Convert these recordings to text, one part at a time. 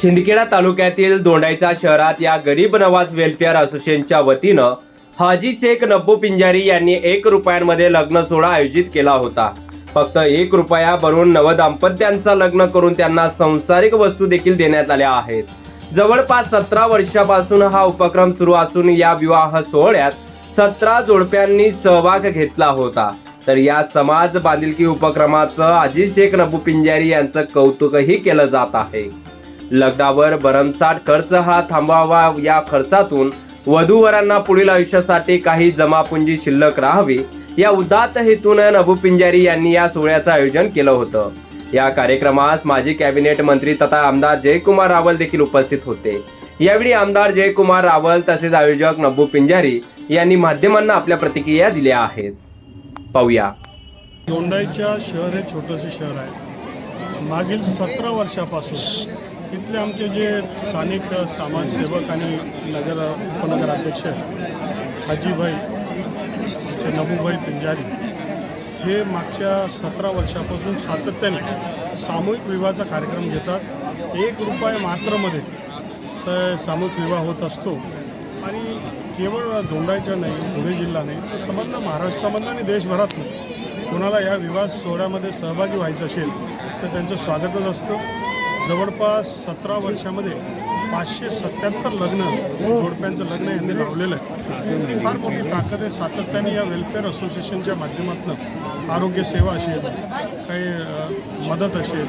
शिंदखेडा तालुक्यातील दोंडायचा शहरात या गरीब नवाज वेलफेअर असोसिएशनच्या वतीनं हाजी शेख नब्बू पिंजारी यांनी एक रुपयांमध्ये लग्न सोहळा आयोजित केला होता. फक्त एक रुपया भरून नवदाम्पत्यांचं लग्न करून त्यांना संसारिक वस्तू देखील देण्यात आल्या आहेत. जवळपास सतरा वर्षापासून हा उपक्रम सुरू असून या विवाह सोहळ्यात सतरा जोडप्यांनी सहभाग घेतला होता. तर या समाज बांधिलकी उपक्रमाचं अजित शेख नबू पिंजारी यांचं कौतुकही केलं जात आहे. लग्नावर भरमसाठ खर्च हा थांबवावा या खर्चातून वधूवरांना पुढील आयुष्यासाठी काही जमापुंजी शिल्लक राहावी या उदात्त हेतून नभू पिंजारी यांनी या सोहळ्याचं आयोजन केलं होतं. या कार्यक्रमास माजी कॅबिनेट मंत्री तथा आमदार जयकुमार रावल देखील उपस्थित होते. यावेळी आमदार जयकुमार रावल तसेच आयोजक नभू पिंजारी यांनी माध्यमांना आपल्या प्रतिक्रिया दिल्या आहेत. पाहूया. दोंडाईच्या शहर हे छोटंसं शहर आहे. मागील सतरा वर्षापासून इथले आमचे जे स्थानिक समाजसेवक आणि नगर उपनगराध्यक्ष हाजीभाई नबूभाई पिंजारी हे मागच्या सतरा वर्षापासून सातत्याने सामूहिक विवाहाचा कार्यक्रम घेतात. एक रुपये मात्रमध्ये स सामूहिक विवाह होत असतो. आणि केवळ दोंडाईच्या नाही पुणे जिल्हा नाही तर संबंध महाराष्ट्रामधलं आणि देशभरातलं कोणाला या विवाह सोहळ्यामध्ये सहभागी व्हायचं असेल तर त्यांचं स्वागतच असतं. जवळपास सतरा वर्षामध्ये पाचशे सत्याहत्तर लग्न जोडप्यांचं लग्न यांनी लावलेलं आहे. फार मोठी ताकद आहे सातत्याने या वेलफेअर असोसिएशनच्या माध्यमातून आरोग्य सेवा असेल काही मदत असेल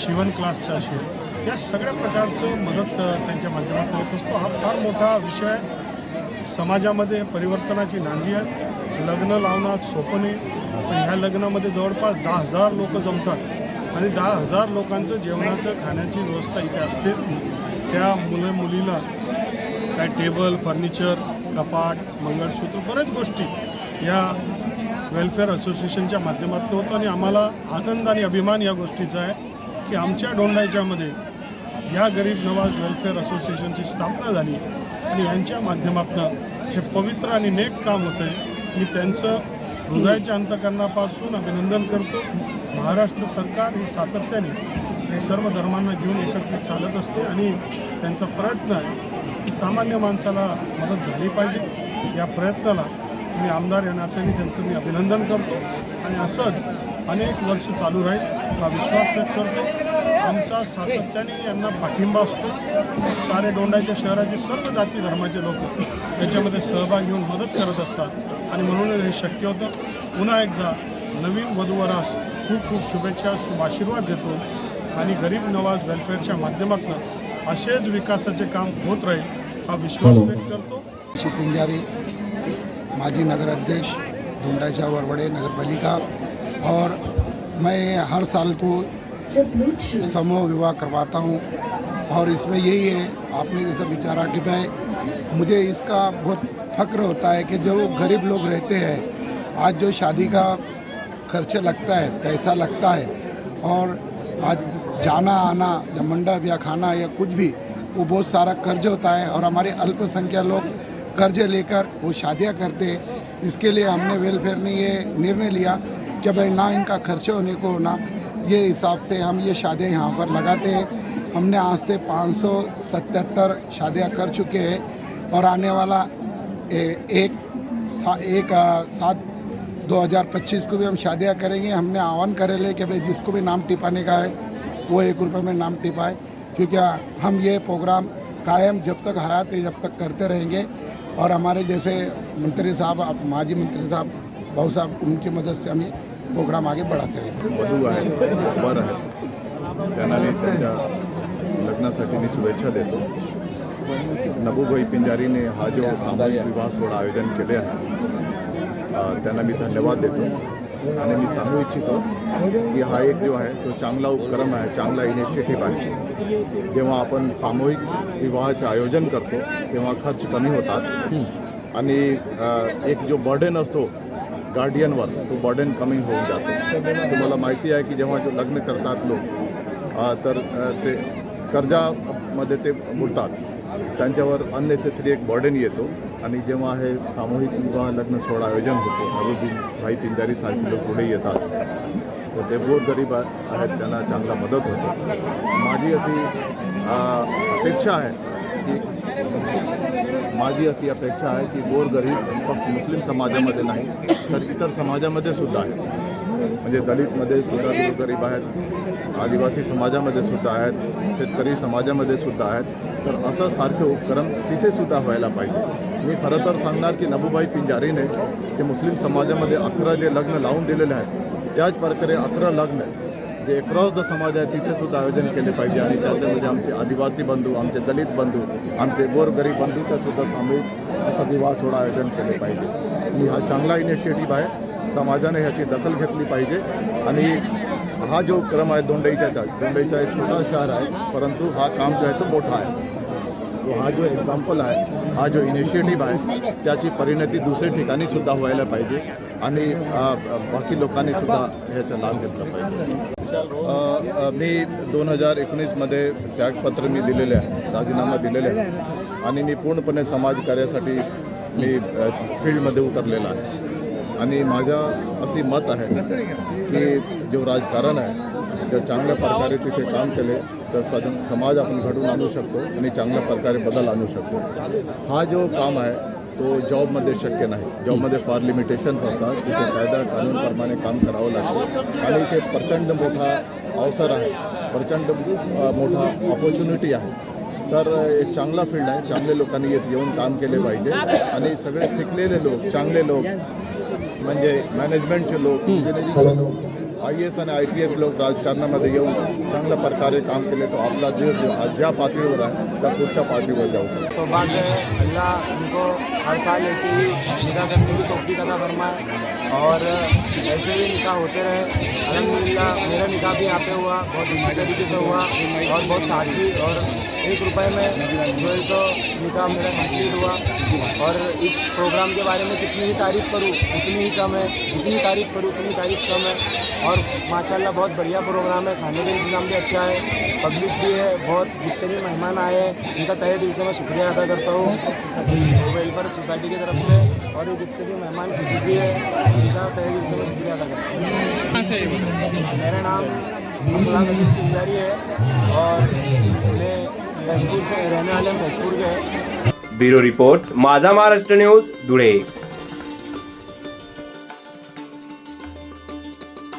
शिवण क्लासचं असेल या सगळ्या प्रकारचं मदत त्यांच्या माध्यमातून होत असतो. हा फार मोठा विषय आहे. समाजामध्ये परिवर्तनाची नांदी आहे. लग्न लावणं सोपं नाही. पण ह्या लग्नामध्ये जवळपास दहा हजार लोक जमतात. आणि दहा हजार लोकांचं जेवणाचं खाण्याची व्यवस्था इथे असते. त्या मुलं मुलीला काय टेबल फर्निचर कपाट मंगळसूत्र बऱ्याच गोष्टी या वेलफेअर असोसिएशनच्या माध्यमातून होतं. आणि आम्हाला आनंद आणि अभिमान या गोष्टीचा आहे की आमच्या डोंडायच्यामध्ये या गरीब नवाज वेलफेअर असोसिएशनची स्थापना झाली. आणि यांच्या माध्यमातून हे पवित्र आणि नेक काम होतं आहे मी त्यांचं हृदयाच्या अंतकरणापासून अभिनंदन करतो. महाराष्ट्र सरकार ही सातत्याने हे सर्व धर्मांना घेऊन एकत्रित चालत असते आणि त्यांचा प्रयत्न आहे की सामान्य माणसाला मदत झाली पाहिजे. या प्रयत्नाला मी आमदार या नात्याने त्यांचं मी अभिनंदन करतो आणि असंच अनेक वर्ष चालू राहील हा विश्वास व्यक्त करतो. आमचा सातत्याने यांना पाठिंबा असतो. सारे डोंडाच्या शहराचे सर्व जाती धर्माचे लोक याच्यामध्ये सहभाग घेऊन मदत करत असतात आणि म्हणून हे शक्य होतं. पुन्हा एकदा नवीन वधूवरास खूप खूप शुभेच्छा शुभ आशीर्वाद देतो. आणि गरीब नवाज़ वेलफेअरच्या माध्यमातून असेच विकासाचे काम होत राहील हा विश्वास व्यक्त करतो. माजी नगर अध्यक्ष धुंडाचा वरवड़े नगर पालिका और मैं हर साल को समूह विवाह करवाता हूँ। और इसमें यही है आपने जैसा विचारा कि भाई मुझे इसका बहुत फक्र होता है कि जो गरीब लोग रहते हैं आज जो शादी का खर्च लगता है पैसा लगता है और आज जाना आना या मंडप या खाना या कुछ भी वो बहुत सारा कर्ज होता है और हमारे अल्पसंख्यक लोग कर्ज लेकर वो शादियाँ करते हैं। इसके लिए हमने वेलफेयर ने ये निर्णय लिया कि भाई ना इनका खर्च होने को ना ये हिसाब से हम ये शादियाँ यहाँ पर लगाते हैं। हमने आज से पाँच सौ सतहत्तर शादियाँ कर चुके हैं और आने वाला ए, एक सा, एक सात 2025 को भी हम शादियाँ करेंगे। हमने आह्वान करे ले कि भाई जिसको भी नाम टिपाने का है वो एक रुपये में नाम टिपाए क्योंकि हम ये प्रोग्राम कायम जब तक हयात है जब तक करते रहेंगे। और हमारे जैसे मंत्री साहब आप माजी मंत्री साहब भाऊ साहब उनकी मदद से हम ये प्रोग्राम आगे बढ़ाते रहेंगे। वधू आहेत वर आहेत त्यांना मी त्यांच्या लग्नासाठी मी शुभेच्छा हा जो सामूहिक विवाह सोहळा आयोजन आहे अ, त्यांना मी धन्यवाद देतो. आणि मी सांगू इच्छितो की हा एक जो आहे तो चांगला उपक्रम आहे चांगला इनिशिएटिव्ह आहे. जेव्हा आपण सामूहिक विवाहाचे आयोजन करतो तेव्हा खर्च कमी होतात. आणि एक जो बर्डन असतो गार्डियनवर तो बर्डन कमी होऊन जातो. तुम्हाला माहिती आहे की जेव्हा जो लग्न करतात लोक तर ते कर्जामध्ये ते बुडतात. त्यांच्यावर अननेसेसरी एक बर्डन येतो. आणि जेव्हा हे सामूहिक विवाह लग्न सोहळा आयोजन होतो नवोदिन भाई पिंजारी सारखे लोक पुढे येतात. तर ते गोरगरीब आहेत त्यांना चांगला मदत होते. माझी अशी अपेक्षा आहे की माझी अशी अपेक्षा आहे की गोरगरीब फक्त मुस्लिम समाजामध्ये नाही तर इतर समाजामध्ये सुद्धा आहे. म्हणजे दलितमध्ये सुद्धा गोरगरीब आहेत आदिवासी समाजामध्ये सुद्धा आहेत शेतकरी समाजामध्ये सुद्धा आहेत. तर असं सारखे उपक्रम तिथे सुद्धा व्हायला पाहिजे. मी खरं तर सांगणार की नबूबाई पिंजारीने ते मुस्लिम समाजामध्ये अकरा जे लग्न लावून दिलेले आहेत त्याच प्रकारे अकरा लग्न जे अक्रॉस द समाज आहे तिथे सुद्धा आयोजन केले पाहिजे. आणि त्याच्यामध्ये आमचे आदिवासी बंधू आमचे दलित बंधू आमचे गोरगरीब बंधू सुद्धा सामूहिक असं विवाह सोहळा आयोजन केले पाहिजे. मी हा चांगला इनिशिएटिव्ह आहे. समाजाने ह्याची दखल घेतली पाहिजे. आणि हा जो क्रम आहे दोंडईच्या दोंडईचा एक छोटा शहर आहे परंतु हा काम जो आहे तो मोठा आहे. तो हा जो एक्झाम्पल आहे हा जो इनिशिएटिव्ह आहे त्याची परिणती दुसऱ्या ठिकाणी सुद्धा व्हायला पाहिजे आणि बाकी लोकांनी सुद्धा ह्याचा लाभ घेतला पाहिजे. मी दोन हजार एकोणीसमध्ये त्यागपत्र मी दिलेले आहे राजीनामा दिलेले आहे. आणि मी पूर्णपणे समाजकार्यासाठी मी फील्डमध्ये उतरलेला आहे. आणि माझ्या असे मत आहे की जो राजकारण आहे जर चांगल्या प्रकारे तिथे काम केले तर सज समाज आपण घडवून आणू शकतो आणि चांगल्या प्रकारे बदल आणू शकतो. हा जो काम आहे तो जॉबमध्ये शक्य नाही. जॉबमध्ये फार लिमिटेशन्स असतात. तिथे कायदा कानूनप्रमाणे काम करावं लागतं. आणि इथे प्रचंड मोठा अवसर आहे. प्रचंड मोठा ऑपॉर्च्युनिटी आहे. तर एक चांगला फील्ड आहे. चांगले लोकांनी येत येऊन काम केले पाहिजे. आणि सगळे शिकलेले लोक चांगले लोक म्हणजे मॅनेजमेंटचे लोक इंजिनिअरिंगचे लोक आय एस आणि आय पी एस लोक राजकारणामध्ये येऊन चांगल्या प्रकारे काम केले तो आपला जो आज ज्या पातळीवर आहे त्या पुढच्या पातळीवर जाऊ शकतो. सौभाग्य है अल्लाह उनको हर साल ऐसे ही निकाह करने की तोफ़ी अदा फरमाए और ऐसे ही निकाह होते रहे। अलहमदिल्ला मेरा निकाह भी यहाँ पे हुआ, बहुत अच्छी तरीके से हुआ, और बहुत सादगी, और एक रुपये में जो है तो निकाह मेरा कंप्लीट हुआ। और इस प्रोग्राम के बारे में कितनी ही तारीफ़ करूँ, उतनी ही कम है, जितनी तारीफ़ करूँ, उतनी तारीफ़ कम है। और माशाल्लाह बहुत बढ़िया प्रोग्राम है, खाने का इंतज़ाम भी अच्छा है, पब्लिक भी है, बहुत जितने भी मेहमान आए हैं, उनका तहे दिल से मैं शुक्रिया अदा करता हूँ। वेलफेयर सोसाइटी की तरफ़ से और ये जितने भी मेहमान खुशी से है, उनका तहे दिल से मैं शुक्रिया अदा करता हूँ। मेरा नाम अब्दुल्ला अज़ीज़ पिंजारी है और मैं भैंसपुर से रहने वाले भैंसपुर के। ब्युरो रिपोर्ट माझा महाराष्ट्र न्यूज़, धुळे।